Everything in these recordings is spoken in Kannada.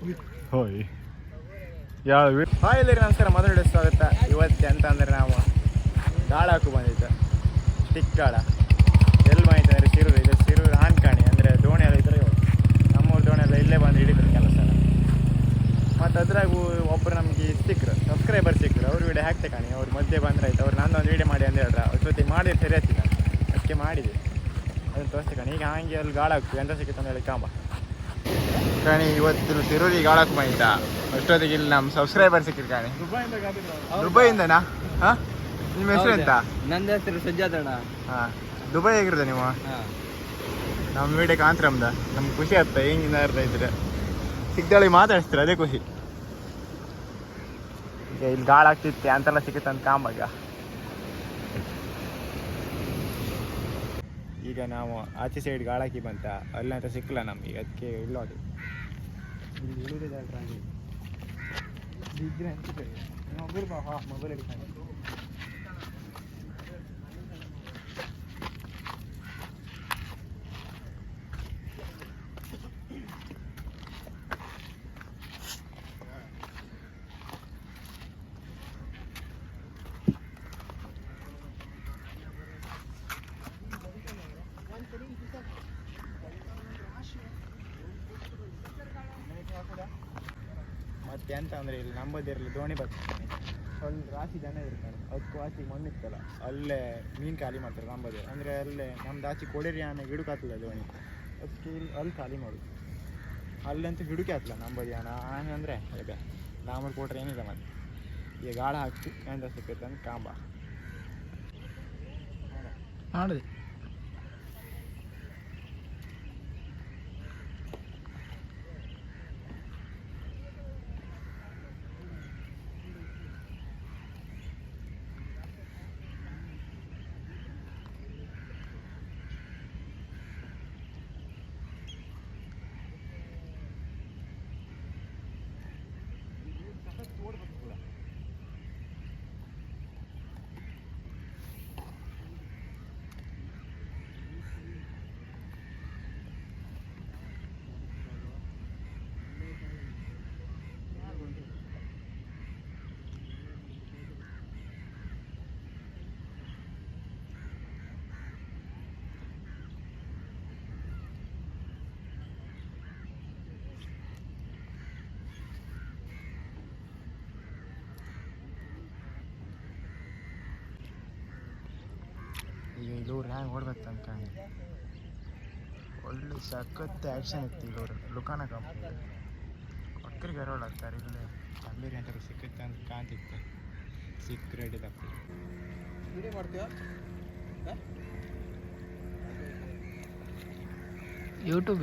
ಹೋಯ್. ನಮಸ್ಕಾರ. ಮೊದಲು ಸ್ವಾಗತ. ಇವತ್ತು ಎಂತ ಅಂದ್ರೆ ನಾವು ಗಾಳ ಹಾಕು ಬಂದಿದ್ದು. ಸ್ಟಿಕ್ ಗಾಳ ಎಲ್ಲಿ ಬಂದಿತ್ತು ಅಂದರೆ ಸಿರೂರು ಇದು ಸಿರೂರು ಹಾನ್ಕಾಣಿ. ಅಂದರೆ ದೋಣಿ ಎಲ್ಲ ಇದ್ರೆ ನಮ್ಮೂರು ದೋಣಿ ಎಲ್ಲ ಇಲ್ಲೇ ಬಂದು ಹಿಡಿದ್ರು ಕೆಲಸ. ಮತ್ತು ಅದ್ರಾಗ ಒಬ್ಬರು ನಮಗೆ ಸಿಕ್ಕರು. ಸಬ್ಸ್ಕ್ರೈಬರ್ ಸಿಕ್ಕರು. ಅವ್ರು ವಿಡಿಯೋ ಹಾಕ್ತೆ ಕಾಣಿ. ಅವ್ರು ಮಧ್ಯೆ ಬಂದ್ರೆ ಆಯ್ತು. ಅವ್ರು ನಾನು ಒಂದು ವಿಡಿಯೋ ಮಾಡಿ ಅಂತ ಹೇಳ್ರ ಅವ್ರ ಜೊತೆ ಮಾಡಿ ಸರಿ ಅದಕ್ಕೆ ಮಾಡಿದೆ ಅದನ್ನು ತೋರಿಸ್ತೇ ಕಾಣಿ. ಈಗ ಹಾಗೆ ಅಲ್ಲಿ ಗಾಳ ಹಾಕ್ತೀವಿ ಎಂತ ಸಿಕ್ಕಿತ್ತು ಅಂತ ಹೇಳಿ ಕಾಂಬ. ಕಾಣಿ ಇವತ್ತು ತಿರುಗಿ ಗಾಳ ಹಾಕು ಬಂದಿದ್ದ ಅಷ್ಟೊತ್ತಿಗೆ ಇಲ್ಲಿ ನಮ್ಮ ಸಬ್ಸ್ಕ್ರೈಬರ್ ಸಿಕ್ಕಿದ್ರು ಕಾಣಿ ದುಬೈಯಿಂದನಾ? ಹಾ? ನಿಮ್ಮ ಹೆಸರು ಎಂತ? ನಂದ ಹೆಸರು ಸುಜಾತಣ್ಣ ಹಾ. ದುಬೈ ಹೇಗಿರೋದ ನೀವು? ನಮ್ಮ ವಿಡಿಯೋ ಕಾಂತ್ರಮ್ದ ನಮ್ಗೆ ಖುಷಿ ಆಗ್ತ ಹೆಂಗಿಂದ ಇರ್ತಾ ಇದ್ರೆ. ಸಿಗ್ದಾಳಿ ಮಾತಾಡಿಸ್ತೀರ ಅದೇ ಖುಷಿ. ಈಗ ಇಲ್ಲಿ ಗಾಳ ಆಗ್ತಿತ್ತೆ ಅಂತೆಲ್ಲ ಸಿಗುತ್ತೆ ಅಂತ ಕಾಂಬಾಗ. ಈಗ ನಾವು ಆಚೆ ಸೈಡ್ ಗಾಳಾಕಿ ಬಂತ ಅಲ್ಲಂತ ಸಿಕ್ಕಲ್ಲ ನಮ್ಗೆ ಅದಕ್ಕೆ ಇಲ್ಲೋದು ಇಲ್ಲಿ ಇಳಿದಿದೆ ಬಿದ್ದರೆ ಅನ್ಸುತ್ತೆ ಮೊಬೈಲ್ ಹಾ ಮತ್ತೆ ಎಂತ ಅಂದ್ರೆ ಇಲ್ಲಿ ನಂಬದಿರಲಿ ದೋಣಿ ಬರ್ತಾರೆ ಅಲ್ಲಿ ರಾಶಿ ಜನ ಇರ್ತಾರೆ. ಅದಕ್ಕೂ ಮಣ್ಣು ಇತ್ತಲ್ಲ, ಅಲ್ಲೇ ಮೀನು ಖಾಲಿ ಮಾಡ್ತಾರೆ ನಂಬದಿ. ಅಂದರೆ ಅಲ್ಲೇ ನಮ್ದು ಆಚೆ ಕೊಡೇರಿ ಆನೆ ಗಿಡುಕಾತಲ್ಲ ದೋಣಿ. ಅದಕ್ಕೆ ಇಲ್ಲಿ ಅಲ್ಲಿ ಖಾಲಿ ಮಾಡುದು. ಅಲ್ಲಂತೂ ಹಿಡುಕೆ ಆತಲ್ಲ ನಂಬದಿ ಆನೆ. ಆನೆ ಅಂದರೆ, ಅದೇ ಡಾಮರ್ ಕೊಟ್ರೆ ಏನಿಲ್ಲ ಮತ್ತೆ ಈಗ ಗಾಳ ಹಾಕ್ತಿ ಎಂತ ಸಿಕ್ಕೈತೆ ಅಂತ ಕಾಂಬ ಮಾಡಿದೆ ಇಲ್ಲೂರು ಹ್ಯಾಂಗೆ ಓಡ್ಬೇಕು ಅನ್ಕೊಂಡು ಒಳ್ಳೆ ಸಖತ್ ಆ್ಯಕ್ಷನ್ ಇತ್ತು ಇಲ್ಲೂರು ಲುಕಾನ ಕಂಪ್ನಿ ಒಕ್ಕರಿಗೆ ಅರೋಳ್ ಆಗ್ತಾರೆ ಇಲ್ಲೇ ತಂಬೇರಿ ಅಂತ ಸಿಕ್ಕತ್ತೆ ಅಂತ ಕಾಣ್ತಿತ್ತು ಸಿಕ್ಕ ರೆಡಿ ತಪ್ಪಿ ವಿಡಿಯೋ ಮಾಡ್ತೀಯಾ? ಯೂಟ್ಯೂಬ್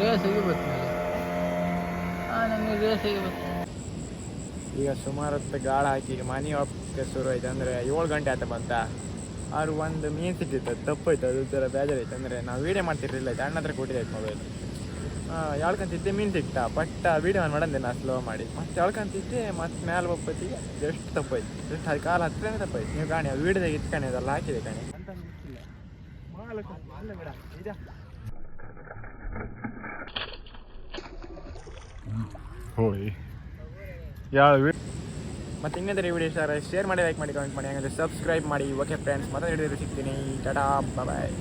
ರೇಸಿಗೆ ನನಗೆ ಈಗ ಸುಮಾರು ಹೊತ್ತು ಗಾಳ ಹಾಕಿ ಮನಿ ಮನೆ ಹೋಗಕ್ಕೆ ಶುರು ಆಯ್ತು ಅಂದರೆ ಏಳು ಗಂಟೆ ಆಯ್ತು ಬಂತ. ಅವ್ರು ಒಂದು ಮೀನು ಸಿಕ್ಕಿತ್ತು ತಪ್ಪೋಯ್ತು ಅದು ಥರ ಬೇಜಾರಾಯ್ತು. ಅಂದರೆ ನಾವು ವೀಡಿಯೋ ಮಾಡ್ತಿರ್ಲಿಲ್ಲ ಅಣ್ಣ ಹತ್ರ ಕೊಟ್ಟಿದ್ದಾಯ್ತು ಮೊಬೈಲ್ ಎಳ್ಕೊಂತಿದ್ದೆ ಮೀನು ಸಿಕ್ತಾ ಬಟ್ ವೀಡಿಯೋ ಆನ್ ಮಾಡಂದೆ ನಾ ಸ್ಲೋ ಮಾಡಿ. ಮತ್ತೆ ಎಳ್ಕೊಂತಿದ್ದೆ ಮತ್ತೆ ಮೇಲೆ ಒಪ್ಪತ್ತಿಗೆ ಜಸ್ಟ್ ತಪ್ಪಾಯ್ತು. ಜಸ್ಟ್ ಅದು ಕಾಲು ಹತ್ರನೇ ತಪ್ಪಾಯ್ತು. ನೀವು ಕಾಣಿ ಅದು ವೀಡಿಯೋದಾಗ ಕಾಣಿ ಅದೆಲ್ಲ ಹಾಕಿದೆ ಕಾಣಿ. ಅಂತ ಹೋಯ್. ಯಾವ ಮತ್ತೆ ಇನ್ನೊಂದು ವಿಡಿಯೋ ಶೇರ್ ಮಾಡಿ ಲೈಕ್ ಮಾಡಿ ಕಮೆಂಟ್ ಮಾಡಿ, ಹಾಗಾದ್ರೆ ಸಬ್ಸ್ಕ್ರೈಬ್ ಮಾಡಿ. ಓಕೆ ಫ್ರೆಂಡ್ಸ್ ಮತ್ತೆ ಸಿಗ್ತೀನಿ. ಟಾಟಾ ಬಾಯ್